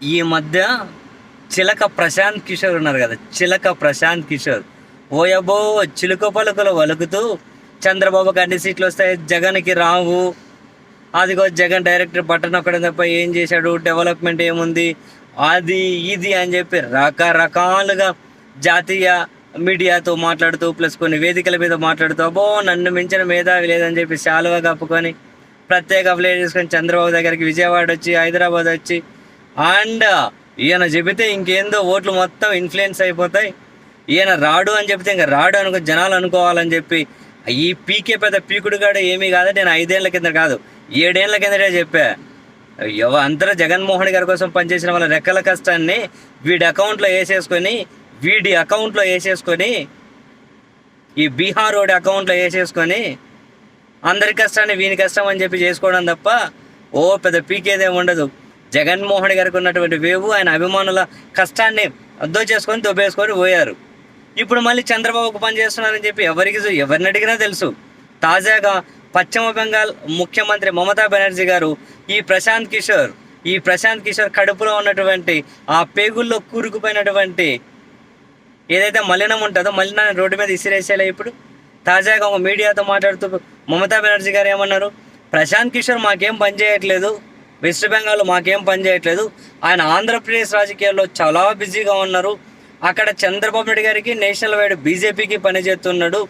ఈ మధ్య చిలక ప్రశాంత్ కిషోర్ ఉన్నారు కదా చిలక ప్రశాంత్ కిషోర్. ఓయబో చిలుక పలుకలు వలుకుతూ చంద్రబాబుకి అన్ని సీట్లు వస్తాయి జగన్కి రావు. అదిగో జగన్ డైరెక్టర్ బటన్ ఒక్కడం తప్ప ఏం చేశాడు డెవలప్మెంట్ ఏముంది అది ఇది అని చెప్పి రకరకాలుగా జాతీయ మీడియాతో మాట్లాడుతూ ప్లస్ కొన్ని వేదికల మీద మాట్లాడుతూ అబ్బో నన్ను మించిన మేధావి లేదని చెప్పి శాలువా కప్పుకొని ప్రత్యేక ఫ్లైట్ చేసుకొని చంద్రబాబు దగ్గరికి విజయవాడ వచ్చి హైదరాబాద్ వచ్చి అండ్ ఈయన చెబితే ఇంకేందో ఓట్లు మొత్తం ఇన్ఫ్లుయెన్స్ అయిపోతాయి. ఈయన రాడు అని చెప్తే ఇంకా రాడు అనుకో జనాలు అనుకోవాలని చెప్పి ఈ పీకే పెద్ద పీకుడు కాడ ఏమీ కాదు నేను ఐదేళ్ళ కింద కాదు ఏడేళ్ళ కిందటే చెప్పా. ఎవ అందరూ జగన్మోహన్ గారి కోసం పనిచేసిన వాళ్ళ రెక్కల కష్టాన్ని వీడి అకౌంట్లో వేసేసుకొని వీడి అకౌంట్లో వేసేసుకొని ఈ బీహార్ రోడ్ అకౌంట్లో వేసేసుకొని అందరి కష్టాన్ని వీని కష్టం అని చెప్పి చేసుకోవడం తప్ప ఓ పెద్ద పీకేదేమి ఉండదు. జగన్మోహన్ గారికి ఉన్నటువంటి వేవు ఆయన అభిమానుల కష్టాన్ని అద్దో చేసుకొని దొబ్బేసుకొని పోయారు. ఇప్పుడు మళ్ళీ చంద్రబాబుకు పనిచేస్తున్నారని చెప్పి ఎవరికి ఎవరిని అడిగినా తెలుసు. తాజాగా పశ్చిమ బెంగాల్ ముఖ్యమంత్రి మమతా బెనర్జీ గారు ఈ ప్రశాంత్ కిషోర్ ఈ ప్రశాంత్ కిషోర్ కడుపులో ఉన్నటువంటి ఆ పేగుల్లో కూరుకుపోయినటువంటి ఏదైతే మలినం ఉంటుందో మలినాన్ని రోడ్డు మీద ఇసిరేసేలా ఇప్పుడు తాజాగా ఒక మీడియాతో మాట్లాడుతూ మమతా బెనర్జీ గారు ఏమన్నారు? ప్రశాంత్ కిషోర్ మాకేం పని చేయట్లేదు. వెస్ట్ బెంగాల్ మాకేం పని చేయట్లేదు. ఆయన ఆంధ్రప్రదేశ్ రాజకీయాల్లో చాలా బిజీగా ఉన్నారు. అక్కడ చంద్రబాబు నాయుడు గారికి నేషనల్ వైడ్ బీజేపీకి పనిచేస్తున్నాడు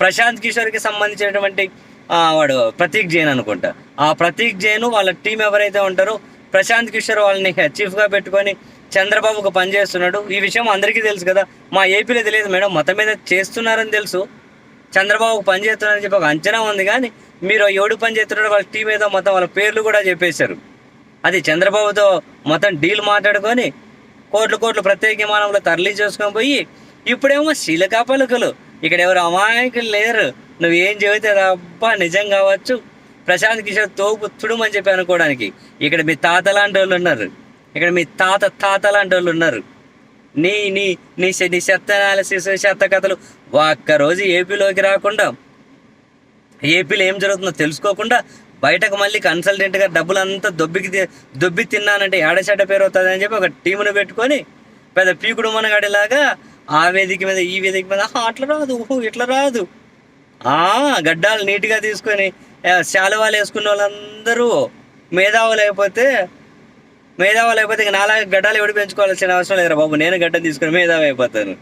ప్రశాంత్ కిషోర్కి సంబంధించినటువంటి వాడు ప్రతీక్ జైన్ అనుకుంటా. ఆ ప్రతీక్ జైన్ వాళ్ళ టీం ఎవరైతే ఉంటారో ప్రశాంత్ కిషోర్ వాళ్ళని చీఫ్గా పెట్టుకొని చంద్రబాబుకు పనిచేస్తున్నాడు ఈ విషయం అందరికీ తెలుసు కదా. మా ఏపీలో తెలియదు మేడం. మతం మీద చేస్తున్నారని తెలుసు. చంద్రబాబుకు పని చేస్తున్నారని చెప్పి ఒక అంచనా ఉంది కానీ మీరు ఎవడు పని చేస్తున్నాడో వాళ్ళ టీం ఏదో మొత్తం వాళ్ళ పేర్లు కూడా చెప్పేశారు. అది చంద్రబాబుతో మొత్తం డీల్ మాట్లాడుకొని కోట్లు కోట్లు ప్రత్యేక విమానంలో తరలి చేసుకొని పోయి ఇప్పుడేమో శీలకా పలుకులు. ఇక్కడ ఎవరు అమాయకులు లేరు. నువ్వేం చెబితే అబ్బా నిజం కావచ్చు. ప్రశాంత్ కిషోర్ తోపు తుడుమని చెప్పి అనుకోవడానికి ఇక్కడ మీ తాత లాంటి వాళ్ళు ఉన్నారు. ఇక్కడ మీ తాత తాత లాంటి వాళ్ళు ఉన్నారు. నీ నీ నీ నీ చెత్త అనాలిసిస్ చెత్త కథలు ఒక్కరోజు ఏపీలోకి రాకుండా ఏపీలో ఏం జరుగుతుందో తెలుసుకోకుండా బయటకు మళ్ళీ కన్సల్టెంట్గా డబ్బులంతా దొబ్బికి తి- దొబ్బి తిన్నానంటే ఏడచెడ్డ పేరు అవుతుంది అని చెప్పి ఒక టీమును పెట్టుకొని పెద్ద పీకుడు మనగాడిలాగా ఆ వేదిక మీద ఈ వేదిక మీద అట్లా రాదు ఊహు ఇట్లా రాదు. ఆ గడ్డాలు నీట్గా తీసుకొని శాలువాలు వేసుకున్న వాళ్ళందరూ మేధావులు అయిపోతే మేధావులు అయిపోతే ఇంక నాలాగా గడ్డాలు ఎవడు పెంచుకోవాల్సిన అవసరం లేదురా బాబు నేను గడ్డ తీసుకొని మేధావి అయిపోతాను.